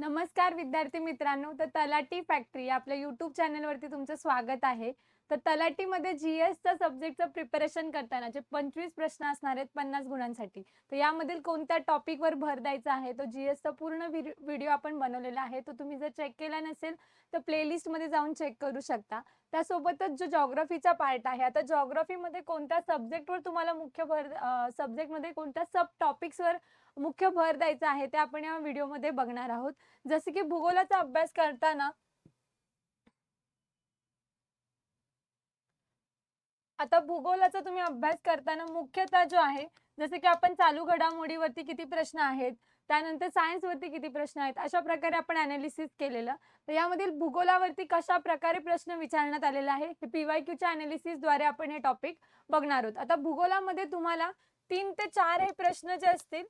नमस्कार विद्यार्थी मित्रांनो तर तलाटी फॅक्टरी आपल्या यूट्यूब चॅनलवरती तुमचं स्वागत आहे. तर तलाटीमध्ये जी एसचा सब्जेक्टचं प्रिपरेशन करताना जे पंचवीस प्रश्न असणार आहेत पन्नास गुणांसाठी तर यामधील कोणत्या टॉपिकवर भर द्यायचा आहे? तो जी एसचा पूर्ण व्हिडिओ आपण बनवलेला आहे. तो तुम्ही जर चेक केला नसेल तर प्लेलिस्टमध्ये जाऊन चेक करू शकता. त्यासोबतच जो जॉग्रफीचा पार्ट आहे आता जॉग्रफीमध्ये कोणत्या सब्जेक्टवर तुम्हाला मुख्य भर सब्जेक्टमध्ये कोणत्या सब टॉपिक्सवर मुख्य भर द्यायचा आहे ते आपण या व्हिडिओमध्ये बघणार आहोत. जसे की भूगोलाचा अभ्यास करताना आता भूगोलाचा तुम्ही अभ्यास करताना मुख्यतः जो आहे जसे की आपण चालू घडामोडीवरती किती प्रश्न आहेत त्यानंतर सायन्सवरती किती प्रश्न आहेत अशा प्रकारे आपण अनालिसिस केलेलं. तर यामधील भूगोलावरती कशा प्रकारे प्रश्न विचारण्यात आलेला आहे हे पीवाय क्यूच्या अनालिसिसद्वारे आपण हे टॉपिक बघणार आहोत. आता भूगोलामध्ये तुम्हाला तीन ते चार हे प्रश्न जे असतील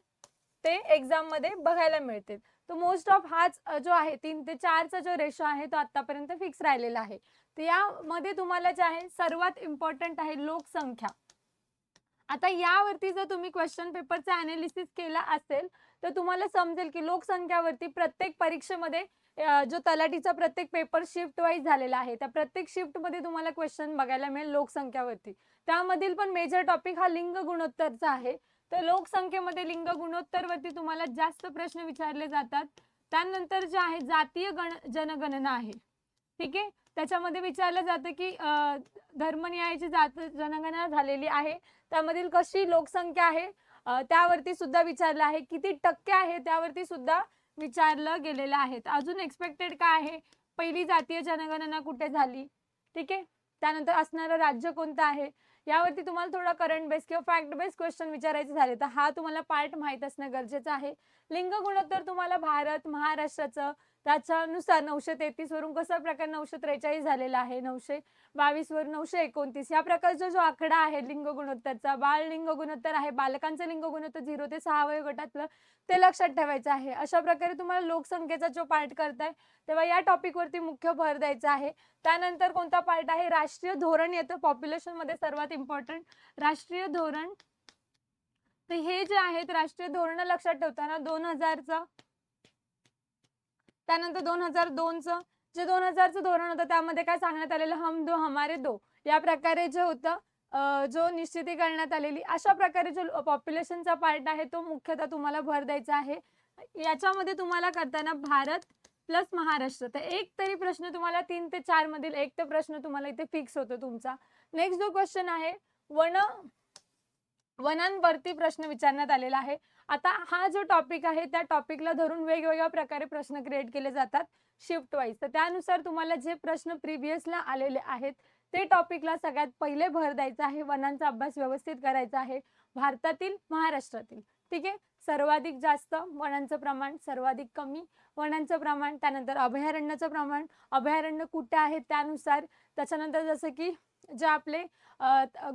ते एक्झाममध्ये बघायला मिळतील. तो मोस्ट ऑफ हाच जो आहे तीन ते चारचा जो रेशो आहे तो आतापर्यंत फिक्स राहिलेला आहे. तर यामध्ये तुम्हाला जे आहे सर्वात इम्पॉर्टंट आहे लोकसंख्या. आता यावरती जर तुम्ही क्वेश्चन पेपरचा अनालिसिस केला असेल तर तुम्हाला समजेल की लोकसंख्यावरती प्रत्येक परीक्षेमध्ये जो तलाठीचा प्रत्येक पेपर शिफ्ट वाईज झालेला आहे त्या प्रत्येक शिफ्टमध्ये तुम्हाला क्वेश्चन बघायला मिळेल लोकसंख्यावरती. त्यामधील पण मेजर टॉपिक हा लिंग गुणोत्तरचा आहे. तर लोकसंख्येमध्ये लिंग गुणोत्तरवरती तुम्हाला जास्त प्रश्न विचारले जातात. त्यानंतर जे आहे जातीय गण जनगणना आहे. ठीक आहे? त्याच्यामध्ये विचारलं जातं की धर्मनियायाची जात जनगणना झालेली आहे. त्यामधील कशी लोकसंख्या आहे? त्यावरती सुद्धा विचारलं आहे. किती टक्के आहे? त्यावरती सुद्धा विचारलं गेलेलं आहे. अजून एक्सपेक्टेड काय आहे? पहिली जातीय जनगणना कुठे झाली? ठीक आहे? त्यानंतर असणारं राज्य कोणतं आहे? यावरती तुम्हाला थोडा करंट बेस किंवा फॅक्ट बेस क्वेश्चन विचारायचे झाले तर हा तुम्हाला पार्ट माहीत असणं गरजेचं आहे. लिंग गुणोत्तर तुम्हाला भारत महाराष्ट्राचं त्याच्यानुसार नऊशे तेहतीस वरून कसा प्रकार नऊशे त्रेचाळीस झालेला आहे? नऊशे बावीस वरून नऊशे एकोणतीस. या प्रकारचा जो आकडा आहे लिंग गुणोत्तरचा बाळ लिंग गुणोत्तर आहे बालकांचं लिंग गुणोत्तर झिरो ते सहा वय गटातलं ते लक्षात ठेवायचं आहे. अशा प्रकारे तुम्हाला लोकसंख्येचा जो पार्ट करताय तेव्हा या टॉपिकवरती मुख्य भर द्यायचा आहे. त्यानंतर कोणता पार्ट आहे? राष्ट्रीय धोरण येतं. पॉप्युलेशनमध्ये सर्वात इम्पॉर्टंट राष्ट्रीय धोरण. तर हे जे आहेत राष्ट्रीय धोरण लक्षात ठेवताना दोन हजारचा त्यानंतर दोन हजार दोनचं जे दोन हजारचं धोरण होतं त्यामध्ये काय सांगण्यात आलेलं? हम दो हमारे दो. या प्रकारे जे होतं जो निश्चिती करण्यात आलेली अशा प्रकारे जो पॉप्युलेशनचा पार्ट आहे तो मुख्यतः तुम्हाला भर द्यायचा आहे. याच्यामध्ये तुम्हाला करताना भारत प्लस महाराष्ट्र. तर एक तरी प्रश्न तुम्हाला तीन ते चार मधील एक तर प्रश्न तुम्हाला इथे फिक्स होतो तुमचा. नेक्स्ट जो क्वेश्चन आहे वन वनांवरती प्रश्न विचारण्यात आलेला आहे. आता हा जो टॉपिक आहे त्या टॉपिकला धरून वेगवेगळ्या प्रकारे प्रश्न क्रिएट केले जातात शिफ्ट वाईज तर त्यानुसार तुम्हाला जे प्रश्न प्रिव्हियसला आलेले आहेत ते टॉपिकला सगळ्यात पहिले भर द्यायचा आहे वनांचा अभ्यास व्यवस्थित करायचा आहे भारतातील महाराष्ट्रातील. ठीक आहे? सर्वाधिक जास्त वनांचं प्रमाण सर्वाधिक कमी वनांचं प्रमाण त्यानंतर अभयारण्याचं प्रमाण. अभयारण्य कुठे आहेत त्यानुसार. त्याच्यानंतर जसं की जे आपले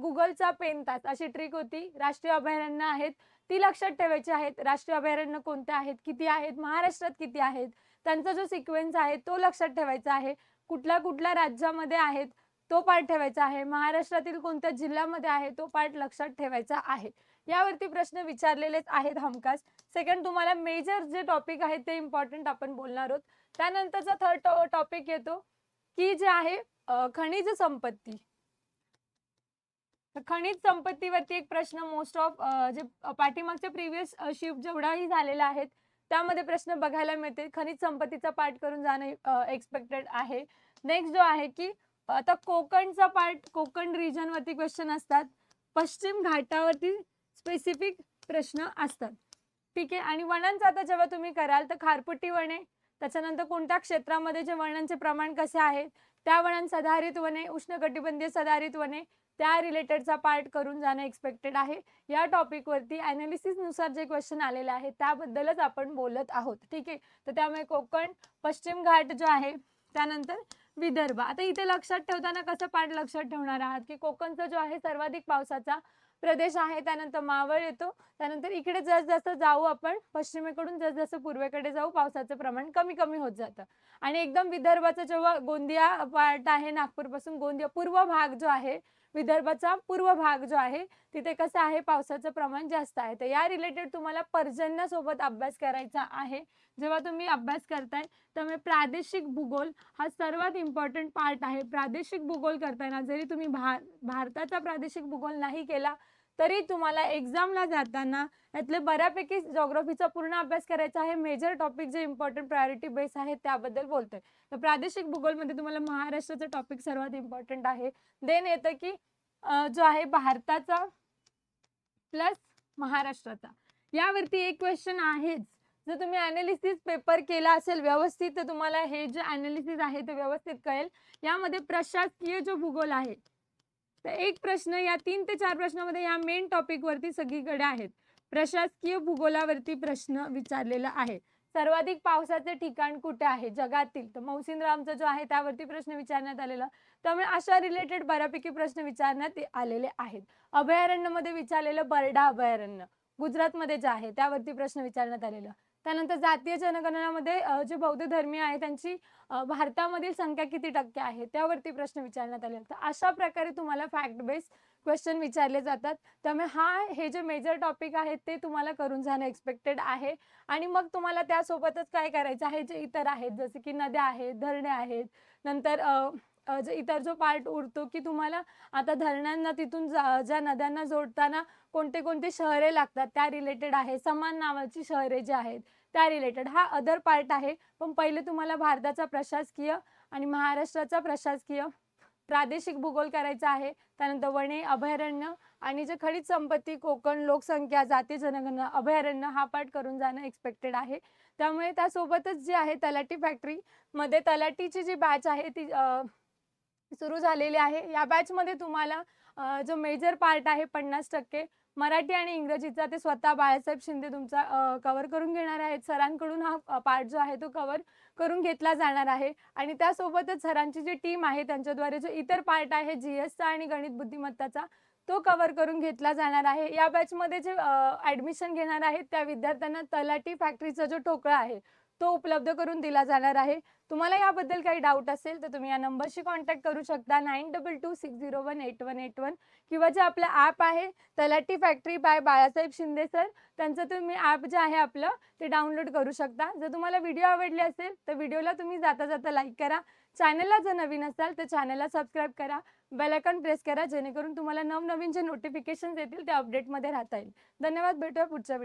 गुगलचा पेन तास अशी ट्रिक होती. राष्ट्रीय अभयारण्य आहेत ती लक्षात ठेवायची आहेत. राष्ट्रीय अभयारण्य कोणते आहेत? किती आहेत? महाराष्ट्रात किती आहेत? त्यांचा जो सिक्वेन्स आहे तो लक्षात ठेवायचा आहे. कुठल्या कुठल्या राज्यामध्ये आहेत तो पार्ट ठेवायचा आहे. महाराष्ट्रातील कोणत्या जिल्ह्यामध्ये आहे तो पार्ट लक्षात ठेवायचा आहे. यावरती प्रश्न विचारलेलेच आहेत हमखास. सेकंड तुम्हाला मेजर जे टॉपिक आहेत ते इम्पॉर्टंट आपण बोलणार आहोत. त्यानंतरचा थर्ड टॉपिक येतो की जे आहे खनिज संपत्ती. खनिज संपत्तीवरती एक प्रश्न मोस्ट ऑफ जे पाठीमागच्या प्रिव्हियस शिफ्ट जेवढाही झालेला आहेत त्यामध्ये प्रश्न बघायला मिळते खनिज संपत्तीचा पार्ट करून जाणं एक्सपेक्टेड आहे. नेक्स्ट जो आहे की आता कोकणचा पार्ट कोकण रिजन वरती क्वेश्चन असतात. पश्चिम घाटावरती स्पेसिफिक प्रश्न असतात. ठीक आहे? आणि वनांचा आता जेव्हा तुम्ही कराल तर खारपुटी वने त्याच्यानंतर कोणत्या क्षेत्रामध्ये जे वनांचे प्रमाण कसे आहे त्या वनां सदाहरित वने उष्णकटिबंधीय सदाहरित वने त्या रिलेटेडचा पार्ट करून जाणं एक्सपेक्टेड आहे. या टॉपिकवरती ॲनालिसिसनुसार जे क्वेश्चन आलेले आहेत त्याबद्दलच आपण बोलत आहोत. ठीक आहे? तर त्यामुळे कोकण पश्चिम घाट जो आहे त्यानंतर विदर्भ. आता इथे लक्षात ठेवताना कसं पार्ट लक्षात ठेवणार आहात? की कोकणचा जो आहे सर्वाधिक पावसाचा प्रदेश आहे त्यानंतर मावळ येतो त्यानंतर इकडे जसं जाऊ आपण पश्चिमेकडून जसं पूर्वेकडे जाऊ पावसाचं प्रमाण कमी कमी होत जातं. आणि एकदम विदर्भाचा जेव्हा गोंदिया पार्ट आहे नागपूरपासून गोंदिया पूर्व भाग जो आहे विदर्भाचा पूर्व भाग जो आहे तिथे कसं आहे पावसाचं प्रमाण जास्त आहे. तर या रिलेटेड तुम्हाला पर्जन्यासोबत अभ्यास करायचा आहे. जेव्हा तुम्ही अभ्यास करताय त्यामुळे प्रादेशिक भूगोल हा सर्वात इम्पॉर्टंट पार्ट आहे. प्रादेशिक भूगोल करताना जरी तुम्ही भार भारताचा प्रादेशिक भूगोल नाही केला तरी तुम्हाला एक्झामला जाताना यातले बऱ्यापैकी जॉग्रफीचा पूर्ण अभ्यास करायचा आहे. मेजर टॉपिक जे इम्पॉर्टंट प्रायोरिटी बेस आहे त्याबद्दल बोलतोय. तर प्रादेशिक भूगोलमध्ये तुम्हाला महाराष्ट्राचा टॉपिक सर्वात इम्पॉर्टंट आहे. देन येतं की जो आहे भारताचा प्लस महाराष्ट्राचा. यावरती एक क्वेश्चन आहेच. जर तुम्ही अनालिसिस पेपर केला असेल व्यवस्थित तर तुम्हाला हे जे अनालिसिस आहे ते व्यवस्थित कळेल. यामध्ये प्रशासकीय जो भूगोल आहे तर एक प्रश्न या तीन ते चार प्रश्नामध्ये या मेन टॉपिक वरती सगळीकडे आहेत. प्रशासकीय भूगोलावरती प्रश्न विचारलेला आहे. सर्वाधिक पावसाचे ठिकाण कुठे आहे? जगातील तर मौसिनरामचा जो आहे त्यावरती प्रश्न विचारण्यात आलेला. त्यामुळे अशा रिलेटेड बऱ्यापैकी प्रश्न विचारण्यात आलेले आहेत. अभयारण्यमध्ये विचारलेलं बर्डा अभयारण्य गुजरातमध्ये जे आहे त्यावरती प्रश्न विचारण्यात आलेला. त्यानंतर जातीय जनगणनामध्ये जे बौद्ध धर्मीय आहे त्यांची भारतामधील संख्या किती टक्के आहे? त्यावरती प्रश्न विचारण्यात आले तर अशा प्रकारे तुम्हाला फॅक्ट बेस्ड क्वेश्चन विचारले जातात. त्यामुळे हा हे जे मेजर टॉपिक आहेत ते तुम्हाला करून जाणं एक्सपेक्टेड आहे. आणि मग तुम्हाला त्यासोबतच काय करायचं आहे? जे इतर आहेत जसे की नद्या आहेत धरणे आहेत नंतर इतर जो पार्ट उरतो की तुम्हाला आता धरणांना तिथून जा- ज्या नद्यांना जोडताना कोणते कोणते शहरे लागतात त्या रिलेटेड आहे समान नावाची शहरे जी आहेत त्या रिलेटेड हा अदर पार्ट आहे पण पहिले तुम्हाला भारताचा प्रशासकीय आणि महाराष्ट्राचा प्रशासकीय प्रादेशिक भूगोल करायचा आहे त्यानंतर वने अभयारण्य आणि जे खडीत संपत्ती कोकण लोकसंख्या जाती जनगणना अभयारण्य हा पाठ करून जाणं एक्सपेक्टेड आहे. त्यामुळे त्यासोबतच जे आहे तलाटी फॅक्टरीमध्ये तलाटीची जी बॅच आहे ती सुरू झालेली आहे. या बॅचमध्ये तुम्हाला जो मेजर पार्ट आहे पन्नास टक्के मराठी आणि इंग्रजीचा ते स्वतः बाळासाहेब शिंदे तुमचा कवर करून घेणार आहेत. सरांकडून हा पार्ट जो आहे तो कव्हर करून घेतला जाणार आहे. आणि त्यासोबतच सरांची जी टीम आहे त्यांच्याद्वारे जो इतर पार्ट आहे जी एसचा आणि गणित बुद्धिमत्ताचा तो कव्हर करून घेतला जाणार आहे. या बॅचमध्ये जे ॲडमिशन घेणार आहेत त्या विद्यार्थ्यांना तलाटी फॅक्टरीचा जो ठोकळा आहे तो उपलब्ध करून दिला जाणार आहे. तुम्हाला याबद्दल काही डाऊट असेल तर तुम्ही या नंबरशी कॉन्टॅक्ट करू शकता. Nine double two six zero one eight one eight one किंवा जे आपलं ॲप आहे Talathi factory by Balasaheb Shinde sir त्यांचं तुम्ही ॲप जे आहे आपलं ते डाउनलोड करू शकता. जर तुम्हाला व्हिडिओ आवडले असेल तर व्हिडिओला तुम्ही जाता जाता लाईक करा. चॅनलला जर नवीन असाल तर चॅनलला सबस्क्राईब करा. बेलायकॉन प्रेस करा जेणेकरून तुम्हाला नवनवीन जे नोटिफिकेशन येतील ते अपडेटमध्ये राहता येईल. धन्यवाद. भेटूया पुढच्या व्हिडिओ